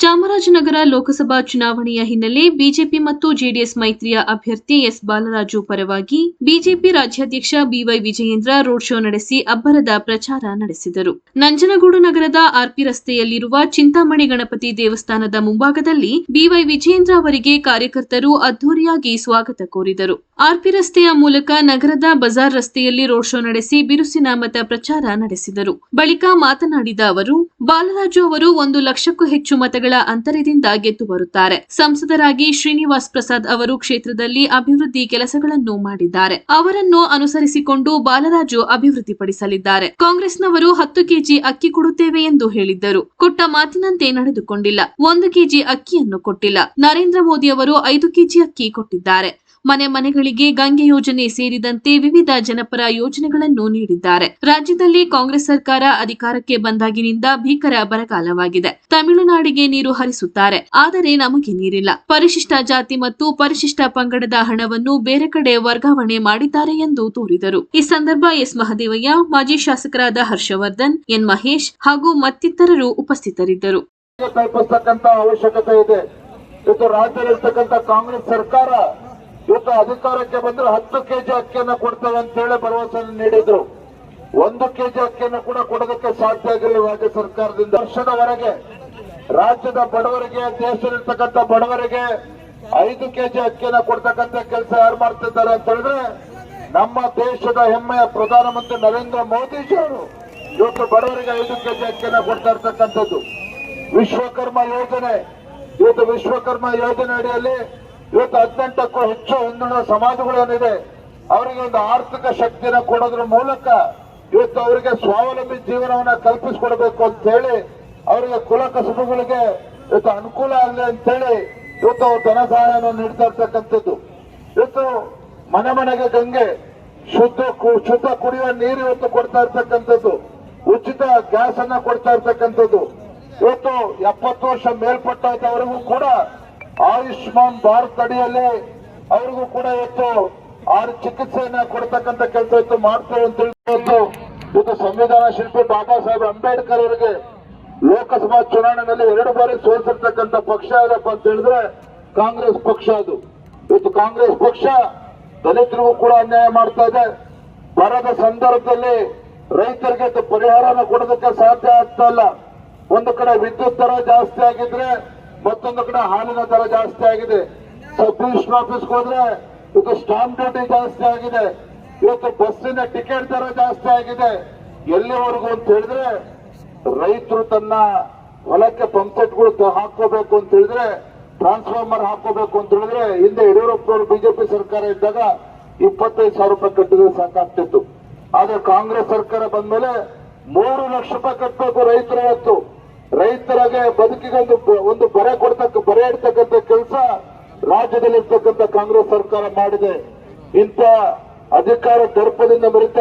ಚಾಮರಾಜನಗರ ಲೋಕಸಭಾ ಚುನಾವಣೆಯ ಹಿನ್ನೆಲೆ ಬಿಜೆಪಿ ಮತ್ತು ಜೆಡಿಎಸ್ ಮೈತ್ರಿಯ ಅಭ್ಯರ್ಥಿ ಎಸ್ ಬಾಲರಾಜು ಪರವಾಗಿ ಬಿಜೆಪಿ ರಾಜ್ಯಾಧ್ಯಕ್ಷ ಬಿವೈ ವಿಜಯೇಂದ್ರ ರೋಡ್ ಶೋ ನಡೆಸಿ ಅಬ್ಬರದ ಪ್ರಚಾರ ನಡೆಸಿದರು. ನಂಜನಗೂಡು ನಗರದ ಆರ್ಪಿ ರಸ್ತೆಯಲ್ಲಿರುವ ಚಿಂತಾಮಣಿ ಗಣಪತಿ ದೇವಸ್ಥಾನದ ಮುಂಭಾಗದಲ್ಲಿ ಬಿವೈ ವಿಜಯೇಂದ್ರ ಅವರಿಗೆ ಕಾರ್ಯಕರ್ತರು ಅದ್ದೂರಿಯಾಗಿ ಸ್ವಾಗತ ಕೋರಿದರು. ಆರ್ಪಿ ರಸ್ತೆಯ ಮೂಲಕ ನಗರದ ಬಜಾರ್ ರಸ್ತೆಯಲ್ಲಿ ರೋಡ್ ಶೋ ನಡೆಸಿ ಬಿರುಸಿನ ಮತ ಪ್ರಚಾರ ನಡೆಸಿದರು. ಬಳಿಕ ಮಾತನಾಡಿದ ಅವರು, ಬಾಲರಾಜು ಅವರು ಒಂದು ಲಕ್ಷಕ್ಕೂ ಹೆಚ್ಚು ಮತಗಳ ಅಂತರದಿಂದ ಗೆದ್ದು ಬರುತ್ತಾರೆ. ಸಂಸದರಾಗಿ ಶ್ರೀನಿವಾಸ್ ಪ್ರಸಾದ್ ಅವರು ಕ್ಷೇತ್ರದಲ್ಲಿ ಅಭಿವೃದ್ಧಿ ಕೆಲಸಗಳನ್ನು ಮಾಡಿದ್ದಾರೆ. ಅವರನ್ನು ಅನುಸರಿಸಿಕೊಂಡು ಬಾಲರಾಜು ಅಭಿವೃದ್ಧಿಪಡಿಸಲಿದ್ದಾರೆ. ಕಾಂಗ್ರೆಸ್ನವರು ಹತ್ತು ಕೆಜಿ ಅಕ್ಕಿ ಕೊಡುತ್ತೇವೆ ಎಂದು ಹೇಳಿದ್ದರು. ಕೊಟ್ಟ ಮಾತಿನಂತೆ ನಡೆದುಕೊಂಡಿಲ್ಲ. ಒಂದು ಕೆಜಿ ಅಕ್ಕಿಯನ್ನು ಕೊಟ್ಟಿಲ್ಲ. ನರೇಂದ್ರ ಮೋದಿ ಅವರು ಐದು ಕೆಜಿ ಅಕ್ಕಿ ಕೊಟ್ಟಿದ್ದಾರೆ. ಮನೆ ಮನೆಗಳಿಗೆ ಗಂಗೆ ಯೋಜನೆ ಸೇರಿದಂತೆ ವಿವಿಧ ಜನಪರ ಯೋಜನೆಗಳನ್ನು ನೀಡಿದ್ದಾರೆ. ರಾಜ್ಯದಲ್ಲಿ ಕಾಂಗ್ರೆಸ್ ಸರ್ಕಾರ ಅಧಿಕಾರಕ್ಕೆ ಬಂದಾಗಿನಿಂದ ಭೀಕರ ಬರಗಾಲವಾಗಿದೆ. ತಮಿಳುನಾಡಿಗೆ ನೀರು ಹರಿಸುತ್ತಾರೆ. ಆದರೆ ನಮಗೆ ನೀರಿಲ್ಲ. ಪರಿಶಿಷ್ಟ ಜಾತಿ ಮತ್ತು ಪರಿಶಿಷ್ಟ ಪಂಗಡದ ಹಣವನ್ನು ಬೇರೆ ಕಡೆ ವರ್ಗಾವಣೆ ಮಾಡಿದ್ದಾರೆ ಎಂದು ದೂರಿದರು. ಈ ಸಂದರ್ಭ ಎಸ್ ಮಹದೇವಯ್ಯ, ಮಾಜಿ ಶಾಸಕರಾದ ಹರ್ಷವರ್ಧನ್, ಎನ್ ಮಹೇಶ್ ಹಾಗೂ ಮತ್ತಿತರರು ಉಪಸ್ಥಿತರಿದ್ದರು. ಅವಶ್ಯಕತೆ ಇದೆ ರಾಜ್ಯದಲ್ಲಿರ್ತಕ್ಕಂಥ ಕಾಂಗ್ರೆಸ್ ಸರ್ಕಾರ ಅಧಿಕಾರಕ್ಕೆ ಬಂದ್ರೆ ಹತ್ತು ಕೆಜಿ ಅಕ್ಕಿಯನ್ನ ಕೊಡ್ತೇವೆ ಅಂತ ಹೇಳಿ ಭರವಸೆ ನೀಡಿದ್ರು. ಒಂದು ಕೆಜಿ ಅಕ್ಕಿಯನ್ನು ಕೂಡ ಕೊಡೋದಕ್ಕೆ ಸಾಧ್ಯ ಆಗಿಲ್ಲ ರಾಜ್ಯ ಸರ್ಕಾರದಿಂದ. ವರ್ಷದವರೆಗೆ ರಾಜ್ಯದ ಬಡವರಿಗೆ, ದೇಶದಲ್ಲಿರ್ತಕ್ಕಂಥ ಬಡವರಿಗೆ ಐದು ಕೆಜಿ ಅಕ್ಕಿಯನ್ನ ಕೊಡ್ತಕ್ಕಂಥ ಕೆಲಸ ಯಾರು ಮಾಡ್ತಿದ್ದಾರೆ ಅಂತ ಹೇಳಿದ್ರೆ ನಮ್ಮ ದೇಶದ ಹೆಮ್ಮೆಯ ಪ್ರಧಾನಮಂತ್ರಿ ನರೇಂದ್ರ ಮೋದಿಜಿ ಅವರು ಇವತ್ತು ಬಡವರಿಗೆ ಐದು ಕೆಜಿ ಅಕ್ಕಿಯನ್ನ ಕೊಡ್ತಾ ಇರ್ತಕ್ಕಂಥದ್ದು. ವಿಶ್ವಕರ್ಮ ಯೋಜನೆ, ಇವತ್ತು ವಿಶ್ವಕರ್ಮ ಯೋಜನೆ ಅಡಿಯಲ್ಲಿ ಇವತ್ತು ಹದಿನೆಂಟಕ್ಕೂ ಹೆಚ್ಚು ಹಿಂದುಳಿದ ಸಮಾಜಗಳೇನಿದೆ, ಅವರಿಗೆ ಒಂದು ಆರ್ಥಿಕ ಶಕ್ತಿನ ಕೊಡೋದ್ರ ಮೂಲಕ ಇವತ್ತು ಅವರಿಗೆ ಸ್ವಾವಲಂಬಿ ಜೀವನವನ್ನ ಕಲ್ಪಿಸಿಕೊಡ್ಬೇಕು ಅಂತ ಹೇಳಿ ಅವರಿಗೆ ಕುಲ ಕಸುಬುಗಳಿಗೆ ಇವತ್ತು ಅನುಕೂಲ ಆಗಲಿ ಅಂತ ಹೇಳಿ ಇವತ್ತು ಅವರು ಧನ ಸಹಾಯವನ್ನು ನೀಡ್ತಾ ಇರ್ತಕ್ಕಂಥದ್ದು. ಇವತ್ತು ಮನೆ ಮನೆಗೆ ಗಂಗೆ, ಶುದ್ಧ ಶುದ್ಧ ಕುಡಿಯುವ ನೀರು ಇವತ್ತು ಕೊಡ್ತಾ ಇರ್ತಕ್ಕಂಥದ್ದು. ಉಚಿತ ಗ್ಯಾಸ್ ಅನ್ನ ಕೊಡ್ತಾ ಇರ್ತಕ್ಕಂಥದ್ದು. ಇವತ್ತು ಎಪ್ಪತ್ತು ವರ್ಷ ಮೇಲ್ಪಟ್ಟವರೆಗೂ ಕೂಡ ಆಯುಷ್ಮಾನ್ ಭಾರತ್ ಅಡಿಯಲ್ಲಿ ಅವ್ರಿಗೂ ಕೂಡ ಇವತ್ತು ಆರು ಚಿಕಿತ್ಸೆಯನ್ನ ಕೊಡ್ತಕ್ಕಂಥ ಕೆಲಸ ಇವತ್ತು ಮಾಡ್ತೇವೆ ಅಂತ ಇವತ್ತು ಇವತ್ತು ಸಂವಿಧಾನ ಶಿಲ್ಪಿ ಬಾಬಾ ಸಾಹೇಬ್ ಅಂಬೇಡ್ಕರ್ ಅವರಿಗೆ ಲೋಕಸಭಾ ಚುನಾವಣೆಯಲ್ಲಿ ಎರಡು ಬಾರಿ ಸೋಲಿಸಿರ್ತಕ್ಕಂಥ ಪಕ್ಷ ಯಾವ್ದಪ್ಪ ಅಂತ ಹೇಳಿದ್ರೆ ಕಾಂಗ್ರೆಸ್ ಪಕ್ಷ ಅದು. ಇವತ್ತು ಕಾಂಗ್ರೆಸ್ ಪಕ್ಷ ದಲಿತರಿಗೂ ಕೂಡ ಅನ್ಯಾಯ ಮಾಡ್ತಾ ಇದೆ. ಬರದ ಸಂದರ್ಭದಲ್ಲಿ ರೈತರಿಗೆ ಪರಿಹಾರನ ಕೊಡೋದಕ್ಕೆ ಸಾಧ್ಯ ಆಗ್ತಾ ಇಲ್ಲ. ಒಂದು ಕಡೆ ವಿದ್ಯುತ್ ದರ ಜಾಸ್ತಿ ಆಗಿದ್ರೆ ಮತ್ತೊಂದು ಕಡೆ ಹಾಲಿನ ದರ ಜಾಸ್ತಿ ಆಗಿದೆ. ಸಬ್ ಆಫೀಸ್ಗೆ ಹೋದ್ರೆ ಇವತ್ತು ಸ್ಟಾಂಪ್ ಡ್ಯೂಟಿ ಜಾಸ್ತಿ ಆಗಿದೆ. ಇವತ್ತು ಬಸ್ಸಿನ ಟಿಕೆಟ್ ದರ ಜಾಸ್ತಿ ಆಗಿದೆ. ಎಲ್ಲಿವರೆಗೂ ಅಂತ ಹೇಳಿದ್ರೆ ರೈತರು ತನ್ನ ಹೊಲಕ್ಕೆ ಪಂಪ್ಸೆಟ್ಗಳು ಹಾಕೋಬೇಕು ಅಂತ ಹೇಳಿದ್ರೆ ಟ್ರಾನ್ಸ್ಫಾರ್ಮರ್ ಹಾಕೋಬೇಕು ಅಂತ ಹೇಳಿದ್ರೆ, ಹಿಂದೆ ಯಡಿಯೂರಪ್ಪನವರು ಬಿಜೆಪಿ ಸರ್ಕಾರ ಇದ್ದಾಗ ಇಪ್ಪತ್ತೈದು ಸಾವಿರ ರೂಪಾಯಿ ಕಟ್ಟಿದ್ರೆ ಸಾಕಾಗ್ತಿತ್ತು. ಆದ್ರೆ ಕಾಂಗ್ರೆಸ್ ಸರ್ಕಾರ ಬಂದ್ಮೇಲೆ ಮೂರು ಲಕ್ಷ ರೂಪಾಯಿ ಕಟ್ಟಬೇಕು ರೈತರು ಇವತ್ತು. ರೈತರಿಗೆ ಬದುಕಿಗೆ ಒಂದು ಒಂದು ಬರೆ ಕೊಡ್ತಕ್ಕ, ಬರೆ ಇಡ್ತಕ್ಕಂಥ ಕೆಲಸ ರಾಜ್ಯದಲ್ಲಿರ್ತಕ್ಕಂಥ ಕಾಂಗ್ರೆಸ್ ಸರ್ಕಾರ ಮಾಡಿದೆ. ಇಂಥ ಅಧಿಕಾರ ದರ್ಪದಿಂದ ಮೆರಿತಾ